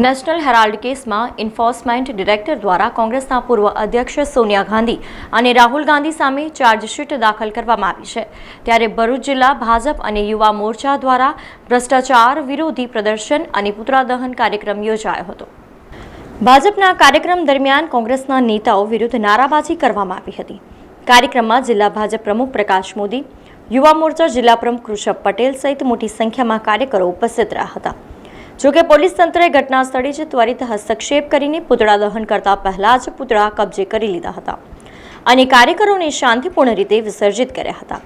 National Herald કેસમાં enforcement director દ્વારા કોંગ્રેસના પૂર્વ અધ્યક્ષ સોનિયા ગાંધી અને રાહુલ ગાંધી સામે ચાર્જશીટ દાખલ કરવામાં આવી છે. ત્યારે ભરૂચ જિલ્લા ભાજપ અને યુવા મોરચા દ્વારા ભ્રષ્ટાચાર વિરોધી પ્રદર્શન અને પુતળાદહન કાર્યક્રમ યોજાયો હતો. ભાજપના કાર્યક્રમ દરમિયાન કોંગ્રેસના નેતાઓ વિરુદ્ધ નારાબાજી કરવામાં આવી હતી. કાર્યક્રમમાં જિલ્લા ભાજપ પ્રમુખ પ્રકાશ મોદી, યુવા મોરચા જિલ્લા પ્રમુખ ઋષભ પટેલ સહિત મોટી સંખ્યામાં કાર્યકરો ઉપસ્થિત રહ્યા હતા. જોકે પોલીસ તંત્રએ ઘટના સ્થળે જ ત્વરિત હસ્તક્ષેપ કરીને પૂતળા દહન કરતા પહેલા જ પૂતળા કબજે કરી લીધા હતા અને કાર્યકરોને શાંતિપૂર્ણ રીતે વિસર્જિત કર્યા હતા.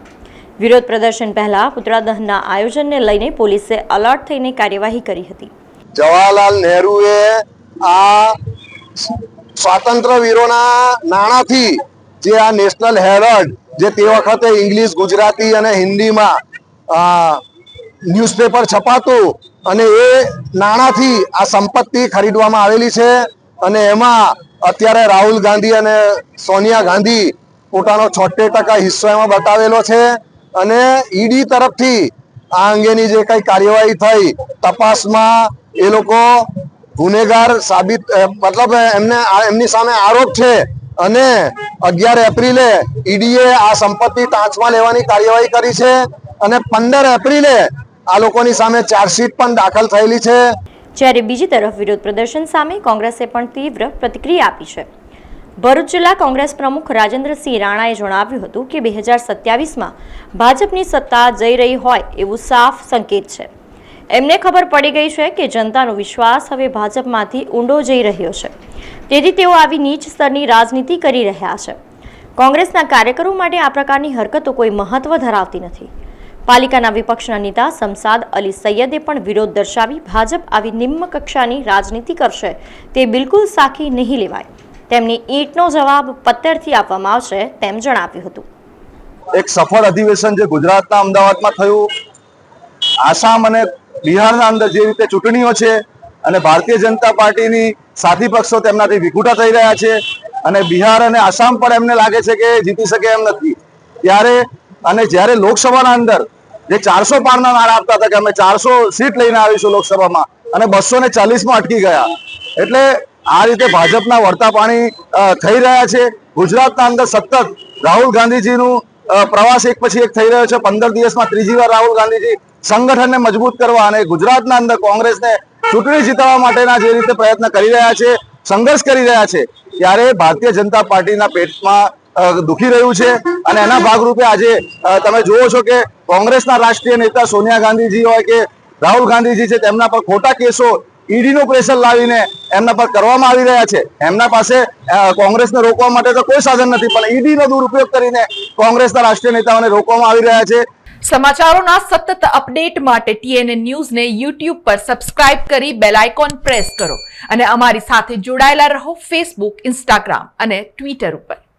વિરોધ પ્રદર્શન પહેલા પૂતળા દહનના આયોજનને લઈને પોલીસે અલર્ટ થઈને કાર્યવાહી કરી હતી. જવાહરલાલ નહેરુએ આ સ્વાતંત્ર્ય વીરોના નાણાથી જે આ નેશનલ હેરલ્ડ જે તે વખતે ઇંગ્લિશ, ગુજરાતી અને હિન્દીમાં ન્યૂઝપેપર છપાતું અને એ નાણાંથી આ સંપત્તિ ખરીદવામાં આવેલી છે અને એમાં અત્યારે રાહુલ ગાંધી અને સોનિયા ગાંધી પોતાનો છોતેર ટકા હિસ્સો એમાં બતાવેલો છે અને ઈડી તરફથી આ અંગેની જે કઈ કાર્યવાહી થઈ, તપાસમાં એ લોકો ગુનેગાર સાબિત મતલબ એમને એમની સામે આરોપ છે અને અગિયાર એપ્રિલે ઈડીએ આ સંપત્તિ ટાંચમાં લેવાની કાર્યવાહી કરી છે અને પંદર એપ્રિલે આ લોકોની સામે ચાર્જશીટ પણ દાખલ થયેલી છે. જ્યારે બીજી તરફ વિરોધ પ્રદર્શન સામે કોંગ્રેસે પણ તીવ્ર પ્રતિક્રિયા આપી છે. ભરૂચ જિલ્લા કોંગ્રેસ પ્રમુખ રાજેન્દ્રસિંહ રાણાએ જણાવ્યું હતું કે બે હજાર સત્યાવીસમાં ભાજપની સત્તા જઈ રહી હોય એવું સાફ સંકેત છે. એમને ખબર પડી ગઈ છે કે જનતાનો વિશ્વાસ હવે ભાજપમાંથી ઊંડો જઈ રહ્યો છે. તેથી તેઓ આવી નીચ સ્તરની રાજનીતિ કરી રહ્યા છે. કોંગ્રેસના કાર્યકરો માટે આ પ્રકારની હરકતો કોઈ મહત્વ ધરાવતી નથી. પાલિકાના વિપક્ષના નેતા સમસાદ અલી સૈયદે પણ વિરોધ દર્શાવી ભાજપ આવી નિમ્ન કક્ષાની રાજનીતિ કરશે. તે બિલકુલ સાખી નહીં લેવાય. તેમની ઈંટનો જવાબ પત્તરથી આપવામાં આવશે તેમ જણાવ્યું હતું. એક સફળ અધિવેશન જે ગુજરાતના અમદાવાદમાં થયું, આસામ અને બિહારના અંદર જે રીતે ચૂંટણીઓ છે અને ભારતીય જનતા પાર્ટીની સાથી પક્ષો તેમનાથી વિખૂટા થઈ રહ્યા છે અને બિહાર અને આસામ પણ એમને લાગે છે કે જીતી શકે એમ નથી. ત્યારે અને જ્યારે લોકસભાના અંદર જે ચારસો પારના નારા આપતા હતા કે અમે ચારસો સીટ લઈને આવીશું લોકસભામાં અને બસો ને ચાલીસમાં અટકી ગયા. એટલે આ રીતે ભાજપના વળતા પાણી થઈ રહ્યા છે. ગુજરાતના અંદર સતત રાહુલ ગાંધીજીનું પ્રવાસ એક પછી એક થઈ રહ્યો છે. પંદર દિવસમાં ત્રીજી વાર રાહુલ ગાંધીજી સંગઠનને મજબૂત કરવા અને ગુજરાતના અંદર કોંગ્રેસને ચૂંટણી જીતવા માટેના જે રીતે પ્રયત્ન કરી રહ્યા છે, સંઘર્ષ કરી રહ્યા છે, ત્યારે ભારતીય જનતા પાર્ટીના પેટમાં દુખી રહ્યું છે. અને એના ભાગરૂપે આજે તમે જુઓ છો કે કોંગ્રેસના રાષ્ટ્રીય નેતા સોનિયા ગાંધીજી હોય કે રાહુલ ગાંધીજી છે, તેમના પર ખોટા કેસો ઈડીનું પ્રેશર લાવીને એમના પર કરવામાં આવી રહ્યા છે. એમના પાસે કોંગ્રેસને રોકવા માટે તો કોઈ સાધન નથી, પણ ઈડીનો દુરુપયોગ કરીને કોંગ્રેસના રાષ્ટ્રીય નેતાઓને રોકવામાં આવી રહ્યા છે. સમાચારોના સતત અપડેટ માટે ટીએનએ ન્યૂઝને યુટ્યુબ પર સબસ્ક્રાઇબ કરી બેલ આઇકોન પ્રેસ કરો અને અમારી સાથે જોડાયેલા રહો ફેસબુક ઇન્સ્ટાગ્રામ અને ટ્વિટર ઉપર.